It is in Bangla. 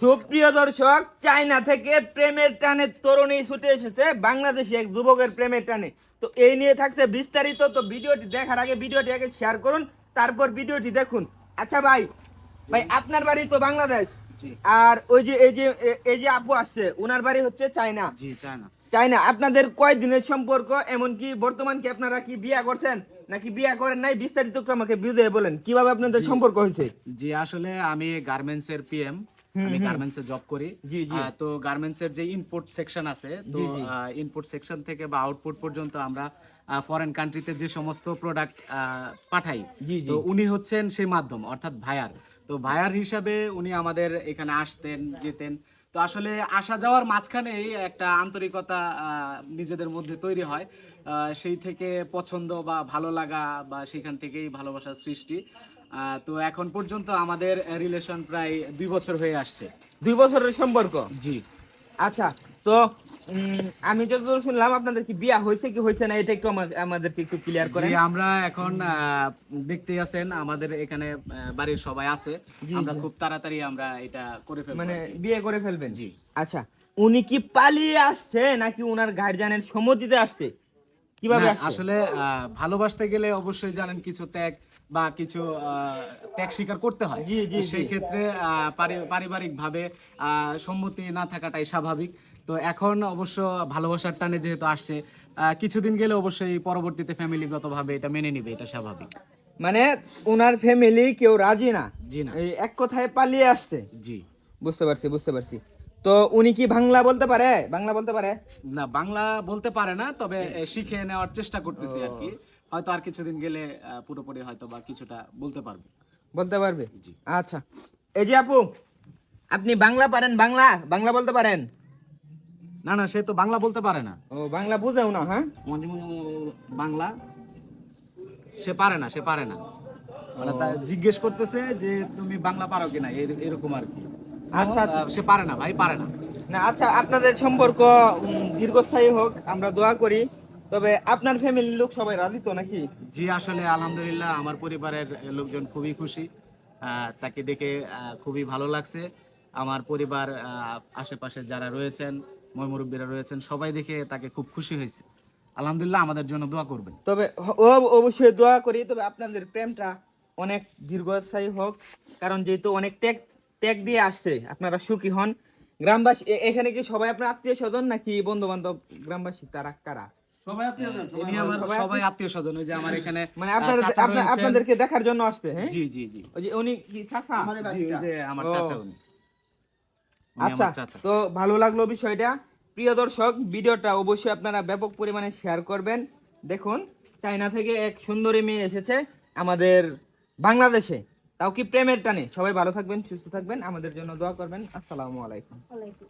সুপ্রিয় দর্শক চায়না থেকে প্রেমের টানে তরুণী ছুটে এসেছে বাংলাদেশে এক যুবকের প্রেমের টানে। তো এই নিয়ে থাকছে বিস্তারিত তো ভিডিওটি দেখার আগে ভিডিওটি আগে শেয়ার করুন তারপর ভিডিওটি দেখুন। আচ্ছা ভাই ভাই আপনার বাড়ি তো বাংলাদেশ। আর ওই যে এই যে এই যে আপু আসছে ওনার বাড়ি হচ্ছে চায়না। জি চায়না। আপনাদের কয় দিনের সম্পর্ক? এমনকি বর্তমান কি আপনারা কি বিয়ে করছেন? নাকি বিয়ে করেন নাই? বিস্তারিত আমাকে বুঝিয়ে বলেন কীভাবে আপনাদের সম্পর্ক হয়েছে? জি আসলে আমি গার্মেন্টস এর পিএম আমি গার্মেন্টস এ জব করি। তো গার্মেন্টস এর যে ইনপুট সেকশন আছে তো। ইনপুট সেকশন থেকে বা আউটপুট পর্যন্ত আমরা ফরেন কান্ট্রিতে যে সমস্ত প্রোডাক্ট পাঠাই। তো উনি হচ্ছেন সেই মাধ্যম অর্থাৎ ভায়ার তো ভায়ার হিসাবে উনি আমাদের এখানে আসতেন যেতেন। তো আসলে আসা যাওয়ার মাঝখানেই একটা আন্তরিকতা নিজেদের মধ্যে তৈরি হয়। আহ, সেই থেকে পছন্দ বা ভালো লাগা বা সেখান থেকেই ভালোবাসার সৃষ্টি। তো এখন পর্যন্ত আমাদের রিলেশন প্রায় দুই বছর হয়ে আসছে। দুই বছরের সম্পর্ক? জি। আচ্ছা তো আমি যতদূর শুনলাম আপনাদের কি বিয়া হয়েছে কি হয়েছে না এটা একটু আমা- আমাদেরকে একটু ক্লিয়ার করেন। আমরা এখন দেখতে আছেন আমাদের এখানে বাড়ির সবাই আছে। আমরা খুব তাড়াতাড়ি আমরা এটা করে ফেলব। মানে বিয়ে করে ফেলবেন? জি। আচ্ছা উনি কি পালিয়ে আসছে নাকি উনার গার্জিয়ানের সম্মতিতে আসছে? কীভাবে আসলে ভালোবাসতে গেলে অবশ্যই জানেন কিছু ত্যাগ। বা কিছু ত্যাগ স্বীকার করতে হয়। সেই ক্ষেত্রে পারিবারিক ভাবে সম্মতি না থাকাটাই স্বাভাবিক। তো এখন অবশ্য ভালোবাসার টানে যেহেতু আসছে কিছুদিন গেলে অবশ্যই পরবর্তীতে ফ্যামিলিগত ভাবে এটা মেনে নিবে এটা স্বাভাবিক। মানে উনার ফ্যামিলি কেউ রাজি না? জি না। এই এক কথায় পালিয়ে আসছে? জি। বুঝতে পারছি বুঝতে পারছি। তো উনি কি বাংলা বলতে পারে? বাংলা বলতে পারে? না বাংলা বলতে পারে না তবে শিখে নেওয়ার চেষ্টা করতেছি আর কি। হয়তো আর কিছুদিন গেলে পুরোপুরি হয়তো বা কিছুটা বলতে পারবে। বলতে পারবে? জি। আচ্ছা। এই যে আপু আপনি বাংলা পারেন বাংলা? বাংলা বলতে পারেন? না না সে তো বাংলা বলতে পারে না। ও বাংলা বুঝেও না হ্যাঁ? বাংলা? সে পারে না সে পারে না। মানে তা জিজ্ঞেস করতেছে যে তুমি বাংলা পারো কিনা? এর- এরকম আর কি। আচ্ছা, আচ্ছা। সে পারে না ভাই পারে না। না আচ্ছা আপনাদের সম্পর্ক দীর্ঘস্থায়ী হোক আমরা দোয়া করি। তবে আপনার ফ্যামিলির লোক সবাই রাজি তো নাকি? জি আসলে আলহামদুলিল্লাহ আমার পরিবারের লোকজন খুবই খুশি। তাকে দেখে খুবই ভালো লাগছে। আমার পরিবার আশেপাশে যারা রয়েছেন ময়মুরব্বীরা রয়েছেন সবাই দেখে তাকে খুব খুশি হয়েছে। আলহামদুলিল্লাহ আমাদের জন্য দোয়া করবেন। তবে অবশ্যই দোয়া করি তবে আপনাদের প্রেমটা অনেক দীর্ঘস্থায়ী হোক কারণ যেহেতু অনেক ত্যাগ ত্যাগ দিয়ে আসছে আপনারা সুখী হন। গ্রামবাসী এখানে কি সবাই আপনার আত্মীয় স্বজন নাকি বন্ধু বান্ধব গ্রামবাসী তারা কারা? সবাই আত্মীয় স্বজন ওই যে আমার এখানে মানে আহ, আপনাদের চাচা আপনা- রয়েছেন। আপনাদেরকে দেখার জন্য আসছে হ্যাঁ? জি জি জি। ওই যে উনি কি চাচা? জি, ওই যে আমার চাচা উনি। উনি আচ্ছা তো ভালো লাগল বিষয়টা। প্রিয় দর্শক ভিডিওটা অবশ্যই আপনারা ব্যাপক পরিমাণে শেয়ার করবেন। দেখুন চায়না থেকে এক সুন্দরী মেয়ে এসেছে আমাদের বাংলাদেশে। তাও কি প্রেমের টানে? সবাই ভালো থাকবেন সুস্থ থাকবেন। আমাদের জন্য দোয়া করবেন। আসসালামু আলাইকুম। ওয়ালাইকুম